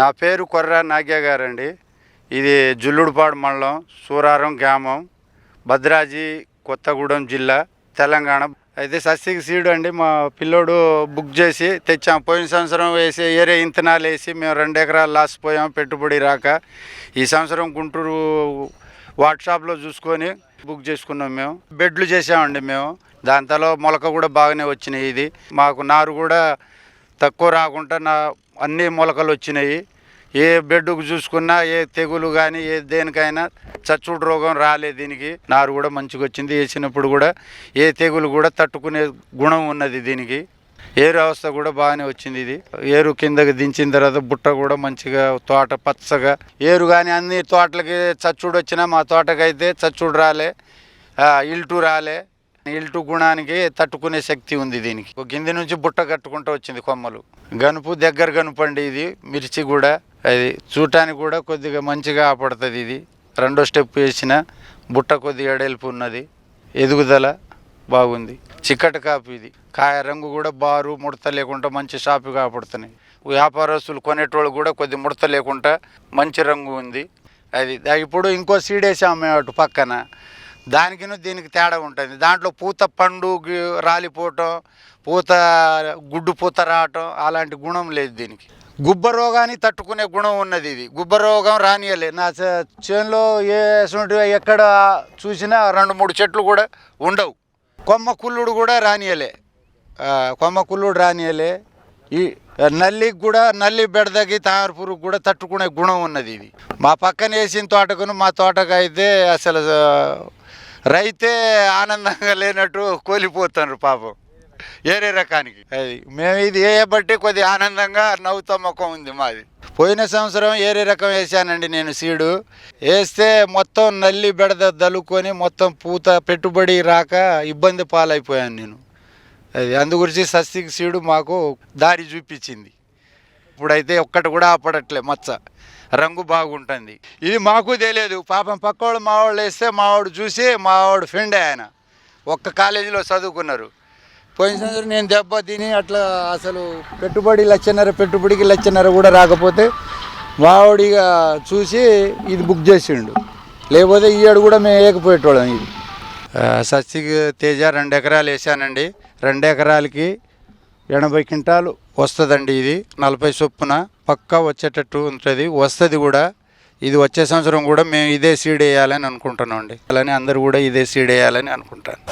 నా పేరు కొర్ర నాగ్య గారండి. ఇది జుల్లుడుపాడు మండలం సూరారం గ్రామం భద్రాజీ కొత్తగూడెం జిల్లా తెలంగాణ. అయితే సస్సికి సీడు అండి మా పిల్లోడు బుక్ చేసి తెచ్చాం. పోయిన సంవత్సరం వేసి ఏరే ఇంతనాలు వేసి మేము రెండు ఎకరాలు లాస్ పోయాం పెట్టుబడి రాక. ఈ సంవత్సరం గుంటూరు వాట్సాప్లో చూసుకొని బుక్ చేసుకున్నాం మేము. బెడ్లు చేసామండి మేము. దాంతలో మొలక కూడా బాగానే వచ్చినాయి ఇది. మాకు నారు కూడా తక్కువ రాకుండా నా అన్ని మొలకలు వచ్చినాయి. ఏ బెడ్కు చూసుకున్నా ఏ తెగులు కానీ ఏ దేనికైనా చచ్చుడు రోగం రాలేదు దీనికి. నారు కూడా మంచిగా వచ్చింది. వేసినప్పుడు కూడా ఏ తెగులు కూడా తట్టుకునే గుణం ఉన్నది దీనికి. ఏరు అవస్థ కూడా బాగానే వచ్చింది ఇది. ఏరు కిందకి దించిన తర్వాత బుట్ట కూడా మంచిగా తోట పచ్చగా. ఏరు కానీ అన్ని తోటలకి చచ్చుడు వచ్చినా మా తోటకైతే చచ్చుడు రాలే. ఇల్టు రాలే. ఇల్టు గుణానికి తట్టుకునే శక్తి ఉంది దీనికి. ఒక కింది నుంచి బుట్ట కట్టుకుంటూ వచ్చింది కొమ్మలు. గనుపు దగ్గర గనుపు అండి ఇది మిర్చి కూడా అది చూడటానికి కూడా కొద్దిగా మంచిగా ఆపడుతుంది ఇది. రెండో స్టెప్ వేసిన బుట్ట కొద్దిగా ఎడెల్పు ఉన్నది. ఎదుగుదల బాగుంది. చిక్కటి కాపు ఇది. కాయ రంగు కూడా బారు ముడత లేకుండా మంచి షాపు ఆపడుతున్నాయి. వ్యాపారస్తులు కొనేటోళ్ళు కూడా కొద్ది ముడత లేకుండా మంచి రంగు ఉంది. అది దా- ఇప్పుడు ఇంకో సీడ్ వేసాము అటు పక్కన. దానికి దీనికి తేడా ఉంటుంది. దాంట్లో పూత పండు రాలిపోవటం పూత గుడ్డు పూత రావటం అలాంటి గుణం లేదు దీనికి. గుబ్బ రోగాన్ని తట్టుకునే గుణం ఉన్నది ఇది. గుబ్బ రోగం రానియలే నా చే- చేనులో ఏ ఎక్కడ చూసినా రెండు మూడు చెట్లు కూడా ఉండవు. కొమ్మ కుల్లుడు కూడా రానియలే కొమ్మ కుల్లుడు రానియలే ఈ నల్లికి కూడా నల్లి బెడదకి తామరపురుగు కూడా తట్టుకునే గుణం ఉన్నది ఇది. మా పక్కన వేసిన తోటకును మా తోటకు అయితే అసలు రైతే ఆనందంగా లేనట్టు కోలిపోతున్నారు పాపం. ఏరే రకానికి. అది మేము ఇది వేయబట్టి కొద్ది ఆనందంగా నవ్వుతా ముఖం ఉంది మాది. పోయిన సంవత్సరం ఏరే రకం వేసానండి నేను సీడు. వేస్తే మొత్తం నల్లి బెడద దలుకొని మొత్తం పూత పెట్టుబడి రాక ఇబ్బంది పాలైపోయాను నేను. అది అందుగురించి సస్తికి సీడు మాకు దారి చూపించింది. ఇప్పుడైతే ఒక్కటి కూడా ఆపడట్లే మచ్చ. రంగు బాగుంటుంది. ఇది మాకు తెలియదు. పాపం పక్కోడు మావాళ్ళు వేస్తే మావాడు చూసి మావాడు ఫ్రెండ్ ఆయన. ఒక్క కాలేజీలో చదువుకున్నారు. పోయిన సంవత్సరం నేను దెబ్బ తిని అట్లా అసలు పెట్టుబడి లక్షన్నర పెట్టుబడికి లక్షన్నర కూడా రాకపోతే మావాడిగా చూసి ఇది బుక్ చేసిండు. లేకపోతే ఈ కూడా మేము వేయకపోయేటోళ్ళం ఇది. సస్తికి తేజ రెండు ఎకరాలు వేసానండి. రెండు ఎకరాలకి ఎనభై క్వింటాలు వస్తుందండి ఇది. నలభై చొప్పున పక్కా వచ్చేటట్టు ఉంటుంది. వస్తుంది కూడా. ఇది వచ్చే సంవత్సరం కూడా మేము ఇదే సీడ్ వేయాలని అనుకుంటున్నాం అండి అలానే అందరూ కూడా ఇదే సీడ్ వేయాలని అనుకుంటాను